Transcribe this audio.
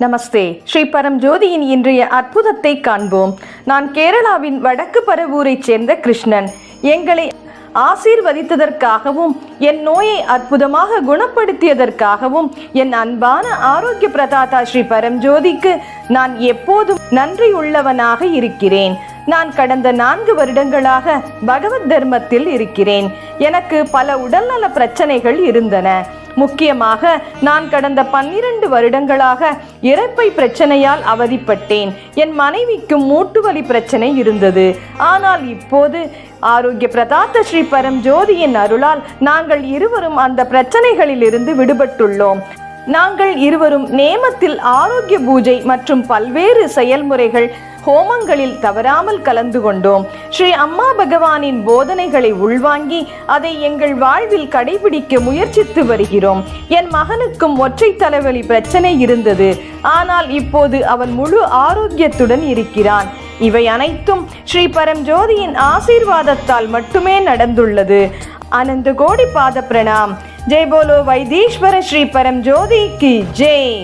நமஸ்தே. ஸ்ரீ பரம் ஜோதியின் இன்றைய அற்புதத்தை காண்போம். நான் கேரளாவின் வடக்கு பரவூரைச் சேர்ந்த கிருஷ்ணன். எங்களை ஆசீர்வதித்ததற்காகவும் என் நோயை அற்புதமாக குணப்படுத்தியதற்காகவும் என் அன்பான ஆரோக்கிய பிரதாதா ஸ்ரீ பரம்ஜோதிக்கு நான் எப்போதும் நன்றியுள்ளவனாக இருக்கிறேன். நான் கடந்த நான்கு வருடங்களாக பகவத் தர்மத்தில் இருக்கிறேன். எனக்கு பல உடல்நல பிரச்சனைகள் இருந்தன. முக்கியமாக நான் கடந்த பன்னிரண்டு வருடங்களாக இறப்பை பிரச்சனையால் அவதிப்பட்டேன். என் மனைவிக்கும் மூட்டு வலி பிரச்சனை இருந்தது. ஆனால் இப்போது ஆரோக்கிய பிரதாத்த ஸ்ரீ பரம் ஜோதியின் அருளால் நாங்கள் இருவரும் அந்த பிரச்சனைகளிலிருந்து விடுபட்டுள்ளோம். நாங்கள் இருவரும் நேமத்தில் ஆரோக்கிய பூஜை மற்றும் பல்வேறு செயல்முறைகள் ஹோமங்களில் தவறாமல் கலந்து கொண்டோம். ஸ்ரீ அம்மா பகவானின் போதனைகளை உள்வாங்கி அதை எங்கள் வாழ்வில் கடைபிடிக்க முயற்சித்து வருகிறோம். என் மகனுக்கும் ஒற்றை தலைவலி பிரச்சனை இருந்தது. ஆனால் இப்போது அவன் முழு ஆரோக்கியத்துடன் இருக்கிறான். இவை அனைத்தும் ஸ்ரீ பரம் ஜோதியின் ஆசீர்வாதத்தால் மட்டுமே நடந்துள்ளது. அனந்த கோடி பாத பிரணாம். ஜெய் போலோ வைதீஸ்வர ஸ்ரீ பரம் ஜோதி கி ஜெய்.